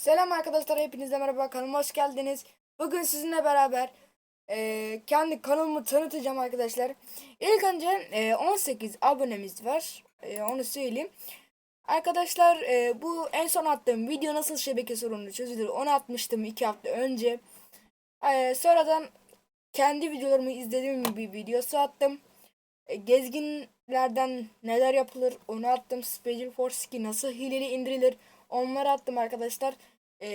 Selam arkadaşlar hepinize merhaba kanalıma hoş geldiniz. Bugün sizinle beraber e, kendi kanalımı tanıtacağım arkadaşlar. İlk önce e, 18 abonemiz var. E, onu söyleyeyim. Arkadaşlar e, bu en son attığım video nasıl şebeke sorunu çözülür onu atmıştım 2 hafta önce. E, sonradan kendi videolarımı izlediğim bir videosu attım. E, gezginlerden neler yapılır onu attım. Special Force 2 nasıl hileli indirilir onları attım arkadaşlar. E,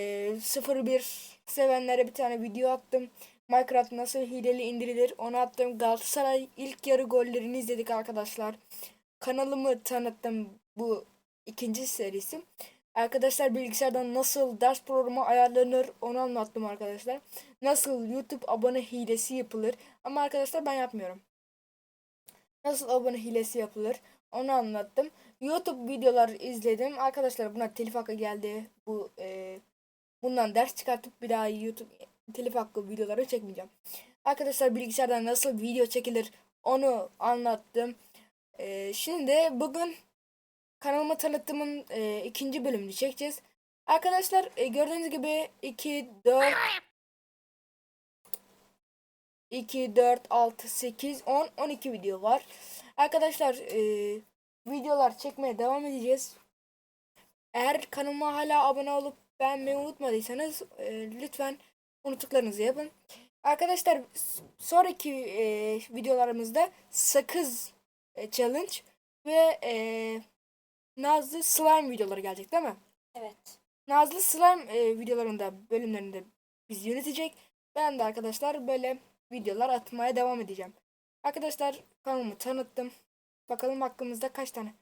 01 sevenlere bir tane video attım. Minecraft nasıl hileli indirilir onu attım. Galatasaray ilk yarı gollerini izledik arkadaşlar. Kanalımı tanıttım bu ikinci serisi. Arkadaşlar bilgisayardan nasıl ders programı ayarlanır onu anlattım arkadaşlar. Nasıl YouTube abone hilesi yapılır. Ama arkadaşlar ben yapmıyorum. Nasıl abone hilesi yapılır onu anlattım. YouTube videolar izledim. Arkadaşlar buna telif hakkı geldi. Bu e, bundan ders çıkartıp bir daha YouTube telif hakkı videoları çekmeyeceğim. Arkadaşlar bilgisayardan nasıl video çekilir onu anlattım. E, şimdi bugün kanalıma tanıttığımın e, ikinci bölümünü çekeceğiz. Arkadaşlar e, gördüğünüz gibi 2, 4, 2, 4, 6, 8, 10, 12 video var. Arkadaşlar e, videolar çekmeye devam edeceğiz. Eğer kanalıma hala abone olup beğenmeyi unutmadıysanız e, lütfen unuttuklarınızı yapın. Arkadaşlar sonraki e, videolarımızda sakız e, challenge ve e, Nazlı slime videoları gelecek değil mi? Evet. Nazlı slime e, videolarında bölümlerinde biz yönetecek. Ben de arkadaşlar böyle videolar atmaya devam edeceğim. Arkadaşlar kanalımı tanıttım. Bakalım hakkımızda kaç tane.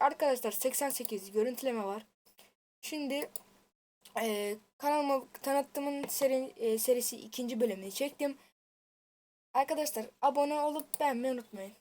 Arkadaşlar 88 görüntüleme var. Şimdi e, kanalımı tanıttığımın seri, e, serisi ikinci bölümünü çektim. Arkadaşlar abone olup beğenmeyi unutmayın.